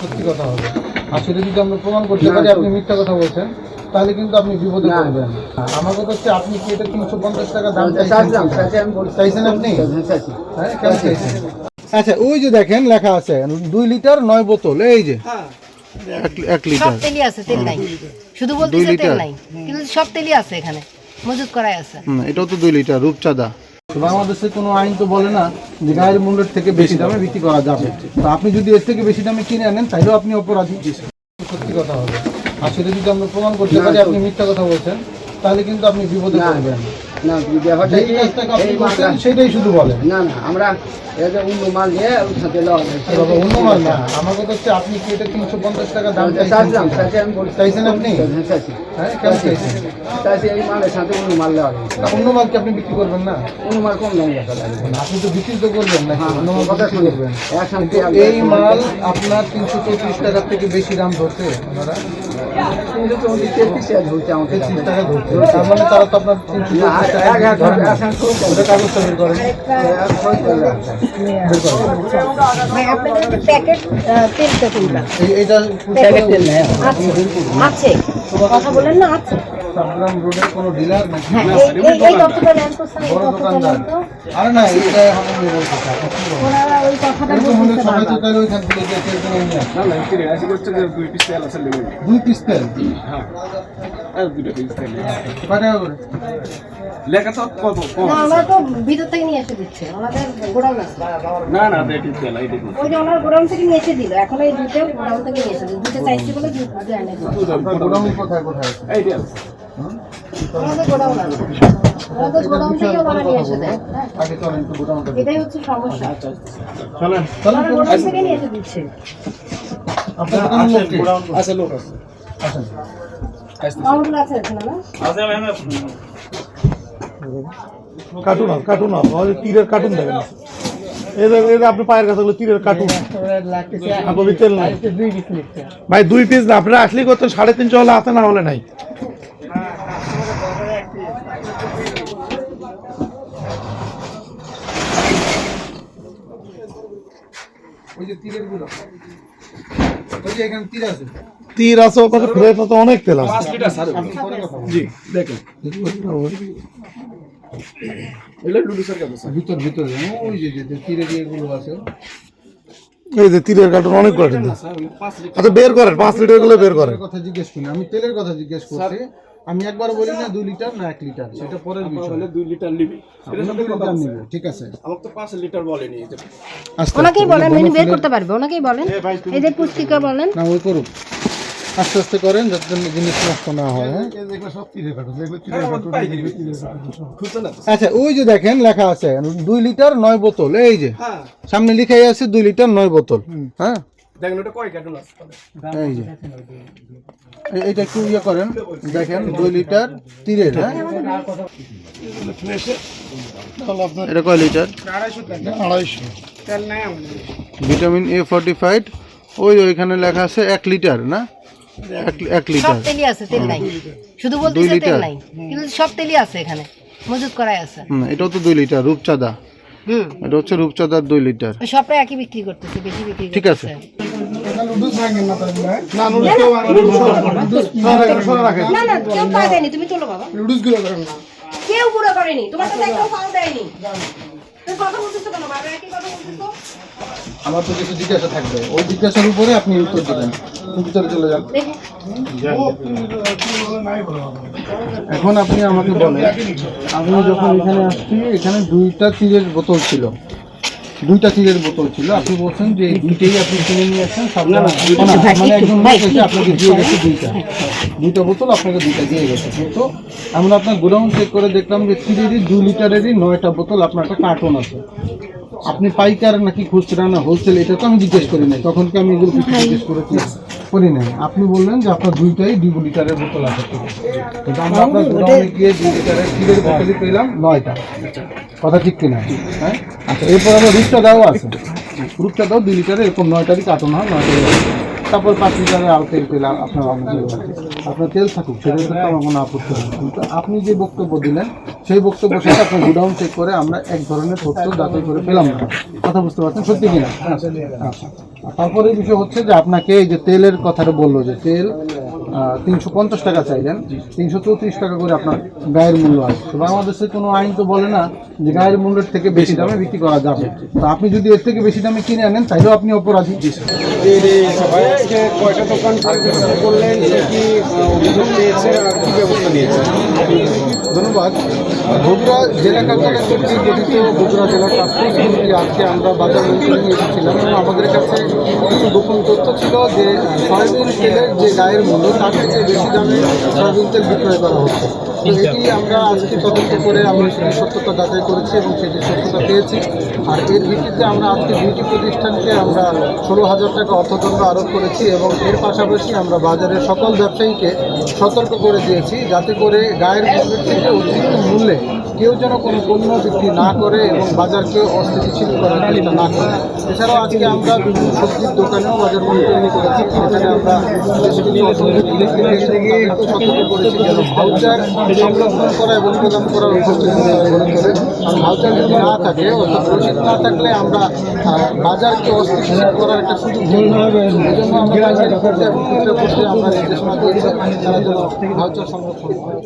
সত্যি কথা হবে। আর সেটা যদি আমরা প্রমাণ করতে পারি আপনি মিথ্যা কথা বলছেন তাহলে কিন্তু আপনি বিপদে পড়বেন। আমার কথা হচ্ছে আপনি কি এটা তিনশো পঞ্চাশ টাকা দাম চাইছেন চাইছি, আমি বলছি। চাইছেন আপনি? হ্যাঁ, হ্যাঁ কেন চাইছেন? আচ্ছা ওই যে দেখেন লেখা আছে দুই লিটার নয় বোতল এই যে। এক- এক সব লিটার তেলই আছে তেল নাই। শুধু দুই তেল লিটার? নাই কিন্তু সব তেলই আছে এখানে মজুদ করাই আছে। এটাও তো দুই লিটার রূপচাঁদা। বাংলাদেশে কোনো আইন তো বলে না যে গায়ের মূল্যের থেকে বেশি দামে বিক্রি করা যাবে। তো আপনি যদি এর থেকে বেশি দামে কিনে আনেন তাহলেও আপনি অপরাধী। সত্যি কথা হবে। আর সেটা যদি আমরা প্রমাণ করতে পারি আপনি মিথ্যা কথা বলছেন তাহলে কিন্তু আপনি বিপদে। পড়বেন। না, ব্যাপারটা কি, এই মালটা- সেটাই শুধু বলেন। না না আমরা অন্য মাল ওই সাথে লওয়া। অন্য মাল না। আমার কথা হচ্ছে আপনি কি এটা তিনশো পঞ্চাশ টাকা দাম চাইছেন চাইছিলাম, চাইছি, আমি বলছি। চাইছেন আপনি? হ্যাঁ, চাইছি। হ্যাঁ কেন চাইছেন? চাইছি, এই মালের সাথে অন্য মাল দেওয়া। না, অন্য মাল কি আপনি বিক্রি করবেন না? অন্য মাল কম দাম আপনি তো বিক্রি তো করবেন না হ্যাঁ, অন্য মাল কথা এই মাল আপনার তিনশো চৌত্রিশ টাকার থেকে বেশি দাম ধরছে আপনার? আছে। কথা বলেন না আছে। সাবগ্রাম রোডের কোনো ডিলার নাকি? হ্যাঁ এই- তথ্যটা নেন তো স্যার বড় দোকানদার। আরে না এটা আমি বলতে চাই কি? ওনারা ওই কথাটা এরকম হলে সবাই তো বারবার। তাহলে ওইখান থেকে যে তেল কিনে নিয়ে না না এখানে আসি করছে যে দুই পিস তেল আছে লেবু। দুই পিস তেল? হ্যাঁ। আর দুটো পিস তেল কয় করে? লেখা তো কত কম। না ওনারা তো ভিতর থেকে নিয়ে এসে দিচ্ছে। ওনাদের গোডাউন আছে। না না এটি তেল এটি ওই যে ওনার গোডাউন থেকে নিয়ে এসে দিল। এখন এই দুটো গোডাউন থেকে নিয়ে এসে দিল। দুটো চাইছে বলে দুটো এনে গোডাউন কোথায় কোথায় আছে? এইটি আছে। হ্যাঁ। এখানে না? কার্টুন তীরের কার্টুন দেখেন। আপনি পায়ের কাছে তীরের কার্টুন। আপনার তেল নাই। ভাই দুই পিস না আপনারা আসলেই করতেন সাড়ে তিনশো হলে আছে না হলে নাই। ওই যে তীরেরগুলো। ওই যে এখানে তীর আছে। তীর ফ্রেশ আছে অনেক তেল আছে। Litre sir. জি দেখেন। স্যার ভিতর ভিতরে ওই যে যে যে তীরের আছে। এই যে তীরের কার্টুন অনেক আচ্ছা বের করেন পাঁচ লিটারগুলো বের করেন। কথা জিজ্ঞেস করি আমি তেলের কথা জিজ্ঞেস করছি। আমি একবার বলি না দুই লিটার না এক লিটার সেটা পরের বিষয়। দুই লিটার নিবি। আছে। ঠিক আছে। আমার তো পাঁচ লিটার বলেনি ওনাকেই বলেন উনি বের করতে পারবে ওনাকেই বলেন। এই যে পুস্তিকা বলেন। না ওই করুক। আস্তে আস্তে করেন যাতে জিনিস নষ্ট না হয় হ্যাঁ। হ্যাঁ, আচ্ছা ওই যে দেখেন লেখা আছে দুই লিটার নয় বোতল এই যে। হ্যাঁ। সামনে লিখাই আছে দুই লিটার নয় বোতল হ্যাঁ। দেখেন ওটা কয় কার্টুন আছে এই যে। এইটা একটু ইয়ে করেন দেখেন দুই লিটার তীরের হ্যাঁ? এটা কয় লিটার? আড়াইশো। ভিটামিন এ ফর্টি ফাইভ ওই ওইখানে লেখা আছে এক লিটার না? এক- এক লিটার। তেলই আছে তেল নাই। শুধু দুই তেল লিটার? নাই। কিন্তু সব তেলই আছে এখানে মজুদ করাই আছে। এটাও তো দুই লিটার রূপচাঁদা। এটা হচ্ছে রূপচাঁদার দুই লিটার। সবটা একই বিক্রি করতেছে বেশি বিক্রি ঠিক আছে। কেউ কেউ কেউ গুঁড়ো করেনি তোমার সাথে একটাও পাও দেয়নি। তুমি কথা বলতেছো কেন? বাবা একই কথা বলতেছো? আমার তো কিছু জিজ্ঞাসা থাকবে। ওই জিজ্ঞাসার উপরে আপনি উত্তর দেবেন। ভিতরে চলে যান? এখন আপনি আমাকে বলেন আমি যখন এখানে আসছি এখানে দুইটা তীরের বোতল ছিল। দুইটা তীরের বোতল ছিল। আপনি বলছেন যে দুইটাই আপনি কিনে নিয়ে আসছেন মানে একজন লোক এসে আপনাকে দিয়ে গেছে দুইটা। দুইটা বোতল আপনাকে দুইটা দিয়ে গেছে। কিন্তু আমরা আপনার গোডাউন চেক করে দেখলাম যে তীরেরই দুই লিটারেরই নয়টা বোতল আপনার একটা কার্টন আছে। আপনি পাইকার নাকি খুচরা না হোলসেল এটা তো আমি জিজ্ঞেস করি নাই। তখন কি আমি এগুলো জিজ্ঞেস করেছি? করি নাই। আপনি বললেন যে আপনার দুইটাই দুই লিটারের বোতল আছে। কিন্তু আমরা আপনার গোডাউনে গিয়ে দুই লিটারের ক্ষীরের বোতলই পেলাম। নয়টা। কথা ঠিক কিনা? হ্যাঁ? আচ্ছা এরপর আমরা রূপচা দাও আছে। রূপচা দাও দুই লিটারের এরকম নয়টারই কার্টন হয় নয়টারই তারপর পাঁচ লিটারের আলতেল তেল আপনার আপনার তেল থাকুক, সেটা তো আমার কোনো আপত্তি হবে কিন্তু আপনি যে বক্তব্য দিলেন, সেই বক্তব্য সাথে আপনার গুডাউন চেক করে আমরা এক ধরনের তথ্য যাচাই করে পেলাম না। কথা বুঝতে পারছেন? সত্যি কিনা আচ্ছা। তারপরে বিষয় হচ্ছে যে আপনাকে এই যে তেলের কথাটা বলল যে তেল তিনশো পঞ্চাশ টাকা চাইলেন। তিনশো চৌত্রিশ টাকা করে আপনার গায়ের মূল্য আছে। তো বাংলাদেশের কোনো আইন তো বলে না যে গায়ের মূল্যের থেকে বেশি দামে বিক্রি করা যাবে। তো আপনি যদি এর থেকে বেশি দামে কিনে আনেন তাহলেও আপনি অপরাধী। ধন্যবাদ। বগুড়া জেলা কার্যালয় কর্তৃক গঠিত বগুড়া জেলা কমিটি আজকে আমরা বাজার মন্ত্রণে এসেছিলাম। আমাদের কাছে কিছু গোপন তথ্য ছিল যে সয়াবিন তেলের যে গায়ের মূল্য তার থেকে বেশি দামে সয়াবিন তেল বিক্রয় করা হচ্ছে। তো এটি আমরা আজকে তদন্ত করে আমরা সেটি সত্যতা যাচাই করেছি এবং সেটি সত্যতা পেয়েছি। আর এর ভিত্তিতে আমরা আজকে দুইটি প্রতিষ্ঠানকে আমরা ষোলো হাজার টাকা অর্থদণ্ড আরোপ করেছি এবং এর পাশাপাশি আমরা বাজারের সকল ব্যবসায়ীকে সতর্ক করে দিয়েছি যাতে করে গায়ের মূল্যের থেকে অতিরিক্ত মূল্যে কেউ যেন কোনো পণ্য বিক্রি না করে এবং বাজারকে অস্থিতিশীল করার চেষ্টা না করে। এছাড়াও আজকে আমরা বিভিন্ন সবজির দোকানেও বাজার মনিটরিং করেছি। সেখানে আমরা বেশ কিছু অসংখ্য জিনিসকে সতর্ক করেছি যেন ভাউচার সংরক্ষণ করা এবং প্রদান করার উপস্থিতি গ্রহণ ভাউচার যদি না থাকে অর্থাৎ রসিদ না থাকলে আমরা বাজারকে অস্থিতিশীল করার একটা সুযোগ দিই এই আমরা বাজার করতে এবং আমরা নির্দেশনা দিয়েছি তারা যেন ভাউচার সংরক্ষণ করে।